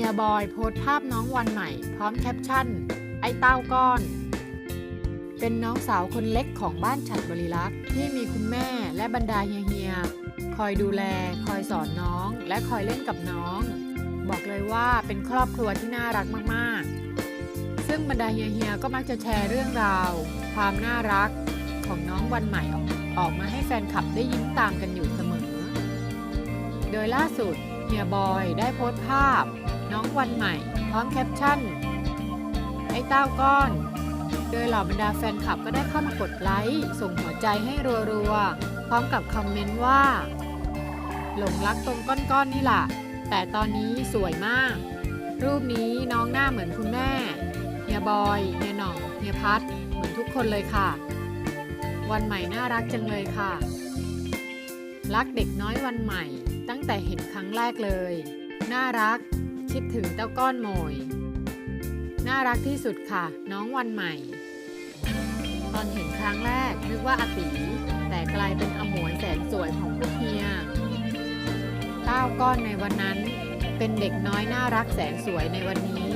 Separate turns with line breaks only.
ฮียบอยโพสภาพน้องวันใหม่ พร้อมแคปชั่น ไอ้เต้าก้อน เป็นน้องสาวคนเล็กของบ้านฉัดบริลักษ์ที่มีคุณแม่และบรรดาเฮียๆคอยดูแล คอยสอนน้อง และคอยเล่นกับน้อง บอกเลยว่าเป็นครอบครัวที่น่ารักมากๆ ซึ่งบรรดาเฮียๆก็มักจะแชร์เรื่องราว ความน่ารักของน้องวันใหม่ออกออกมาให้แฟนคลับได้ยิ้มตามกันอยู่เสมอ โดยล่าสุดเฮียบอยได้โพสต์ภาพ น้องวันใหม่ พร้อมแคปชั่น ไอ้เต้าก้อน โดยเหล่าบรรดาแฟนคลับก็ได้เข้ามากดไลค์ส่งหัวใจให้รัวๆ พร้อมกับคอมเมนต์ว่า หลงรักตรงก้อนๆนี่ล่ะ แต่ตอนนี้สวยมาก รูปนี้น้องหน้าเหมือนคุณแม่เฮียบอยเฮียหน่องเฮียพัดเหมือนทุกคนเลยค่ะ วันใหม่น่ารักจังเลยค่ะ รักเด็กน้อยวันใหม่ ตั้งแต่เห็นครั้งแรกเลย น่ารัก คิดถึงเต้าก้อนโมย น่ารักที่สุดค่ะ น้องวันใหม่ ตอนเห็นครั้งแรกนึกว่าอาตีแต่กลายเป็นอมวยแสนสวยของพวกเฮียเต้าก้อนในวันนั้น เป็นเด็กน้อยน่ารักแสนสวยในวันนี้